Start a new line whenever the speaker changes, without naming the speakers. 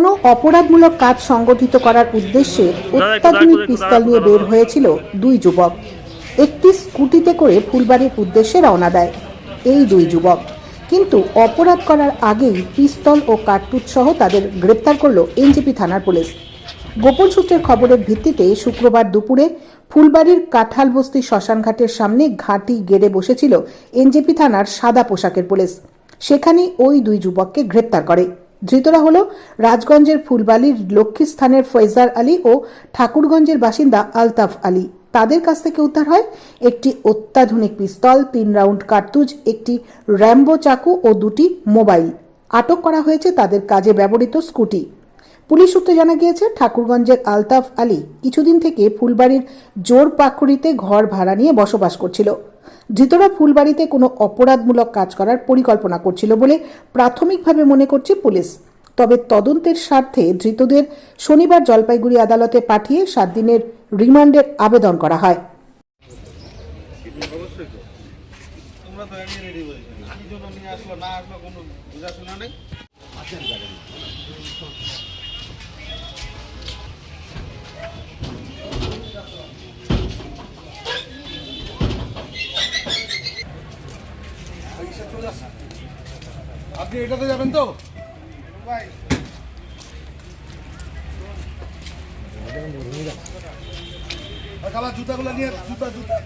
কোনো অপরাধমূলক কাজ সংগঠিত করার উদ্দেশ্যে অত্যাধুনিক পিস্তল নিয়ে বের হয়েছিল দুই যুবক। একটি স্কুটিতে করে ফুলবাড়ির উদ্দেশ্যে রওনা দেয় এই দুই যুবক। কিন্তু অপরাধ করার আগেই পিস্তল ও কার্তুজ সহ তাদের গ্রেপ্তার করল এনজিপি থানার পুলিশ। গোপন সূত্রের খবরের ভিত্তিতে শুক্রবার দুপুরে ফুলবাড়ির কাঁঠালবস্তি শ্মশানঘাটের সামনে ঘাঁটি গেড়ে বসেছিল এনজেপি থানার সাদা পোশাকের পুলিশ। সেখানেই ওই দুই যুবককে গ্রেপ্তার করে। ধৃতরা হল রাজগঞ্জের ফুলবাড়ির লক্ষ্মীস্থানের ফৈজার আলী ও ঠাকুরগঞ্জের বাসিন্দা আলতাফ আলী। তাদের কাছ থেকে উদ্ধার হয় একটি অত্যাধুনিক পিস্তল, তিন রাউন্ড কার্তুজ, একটি র্যাম্বো চাকু ও দুটি মোবাইল। আটক করা হয়েছে তাদের কাজে ব্যবহৃত স্কুটি। পুলিশ সূত্রে জানা গিয়েছে, ঠাকুরগঞ্জের আলতাফ আলী কিছুদিন থেকে ফুলবাড়ির জোর পাকুড়িতে ঘর ভাড়া নিয়ে বসবাস করছিল। ধৃতরা ফুলবাড়িতে কোনো অপরাধমূলক কাজ করার পরিকল্পনা করছিল বলে প্রাথমিকভাবে মনে করছে পুলিশ। তবে তদন্তের স্বার্থে ধৃতদের শনিবার জলপাইগুড়ি আদালতে পাঠিয়ে সাত দিনের রিমান্ডের আবেদন করা হয়।
আসলো, না আসলো কোনো নেই? আপনি এটাতে যাবেন তো? ভাই জুতাগুলো নিয়ে জুতা জুতা।